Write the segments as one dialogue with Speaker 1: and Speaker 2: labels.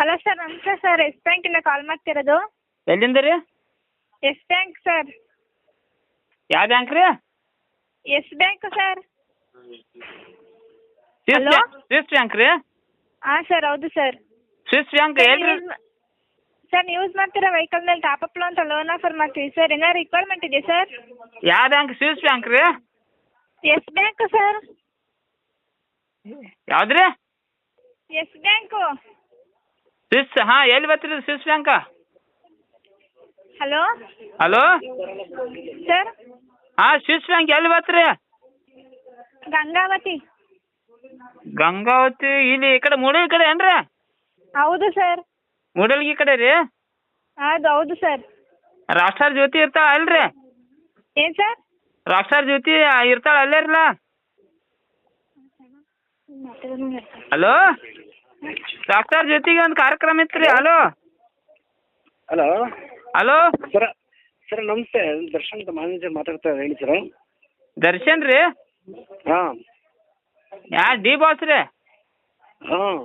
Speaker 1: Hello sir ನಮಸ್ತೆ sir. Yes ಬ್ಯಾಂಕಿಂದ call ಮಾಡ್ತಿರೋದು?
Speaker 2: ಎಲ್ಲಿಂದ ರೀ?
Speaker 1: Yes bank sir.
Speaker 2: ಯಾವ ಬ್ಯಾಂಕ್ ರೀ?
Speaker 1: Yes bank sir. Hello?
Speaker 2: Bank Swiss bank ರೀ?
Speaker 1: ಹಾಂ ಸರ್ ಹೌದು ಸರ್.
Speaker 2: ಸ್ವಿಸ್ ಬ್ಯಾಂಕ್ ಎಲ್ರಿ
Speaker 1: ಸರ್ ಯೂಸ್ ಮಾಡ್ತಿರೋ ವೆಹಿಕಲ್ ಮೇಲೆ ಟಾಪ್ ಅಪ್ ಅಂತ ಲೋನ್ ಆಫರ್ ಮಾಡ್ತೀವಿ ಸರ್. ಏನಾರು ರಿಕ್ವೈರ್ಮೆಂಟ್ ಇದೆ ಸರ್?
Speaker 2: ಯಾವ ಬ್ಯಾಂಕ್? ಸ್ವಿಸ್ ಬ್ಯಾಂಕ್ ರೀ?
Speaker 1: Yes bank sir.
Speaker 2: ಯಾವ್ದು ರೀ?
Speaker 1: Yes bank.
Speaker 2: ಸ್ವಿಸ್ ಹಾಂ ಎಲ್ಲಿ ಬರ್ತೀರಿ Swiss bank
Speaker 1: hello?
Speaker 2: Hello?
Speaker 1: Sir?
Speaker 2: ಹಾಂ ಸ್ವಿಸ್ ಬ್ಯಾಂಕ್ ಎಲ್ಲಿ ಬರ್ತೀರಿ?
Speaker 1: ಗಂಗಾವತಿ.
Speaker 2: ಗಂಗಾವತಿ ಇಲ್ಲಿ ಈ ಕಡೆ ಮೂಡಲ್ ಕಡೆ ಏನ್ರಿ?
Speaker 1: ಹೌದು ಸರ್.
Speaker 2: ಮೂಡಲ್ಗಿ ಕಡೆ ರೀ?
Speaker 1: ಹೌದು ಹೌದು ಸರ್.
Speaker 2: ರಾಷ್ಟ್ರ ಜ್ಯೋತಿ ಇರ್ತಾಳ ಅಲ್ರಿ?
Speaker 1: ಏನು ಸರ್?
Speaker 2: ರಾಷ್ಟ್ರ ಜ್ಯೋತಿ ಇರ್ತಾಳ ಅಲ್ಲೇರ್ಲ? ಹಲೋ? ರಾಷ್ಟ್ರ ಜ್ಯೋತಿಗೆ ಒಂದು ಕಾರ್ಯಕ್ರಮ ಇತ್ತು ರೀ hello.
Speaker 3: Hello.
Speaker 2: Hello.
Speaker 3: Sir sir ನಮಸ್ತೆ. ದರ್ಶನ್ ಅಂತ ಮ್ಯಾನೇಜರ್ ಮಾತಾಡ್ತಾ ಹೇಳಿ ಸರ್.
Speaker 2: ದರ್ಶನ್ ರೀ?
Speaker 3: ಹಾಂ.
Speaker 2: ಯಾ ಡಿ ಬಾಸ್ ರೀ?
Speaker 3: ಹಾಂ.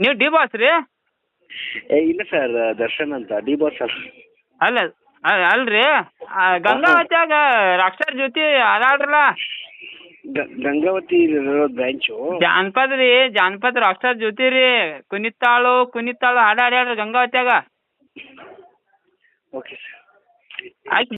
Speaker 2: ನೀವು ಡಿ ಬಾಸ್ ರೀ?
Speaker 3: ಏ ಇಲ್ಲ ಸರ್ ದರ್ಶನ್ ಅಂತ ಡಿ ಬಾಸ್ ಸರ್
Speaker 2: ಅಲ್ಲ ಅಲ್ರಿ. ಗಂಗಾ ಗಂಗಾವತ್ಯಾಗ ರಾಷ್ಟ್ರ ಜ್ಯೋತಿ ಅದಾಳ್ರಲ್ಲ
Speaker 3: ಗಂಗಾವತಿ ಬ್ರಾಂಚು
Speaker 2: ಜಾನಪದ ರೀ ಜಾನಪದ ರಾಷ್ಟ್ರ ಜ್ಯೋತಿ ರೀ. ಕುಣಿತಾಳು ಕುಣಿತಾಳು ಹಾಡ ಹಾಡ್ಯಾಡ್ರಿ ಗಂಗಾವತ್ಯಾಗ.
Speaker 3: ಓಕೆ ಸರ್
Speaker 2: ಆಯ್ತು.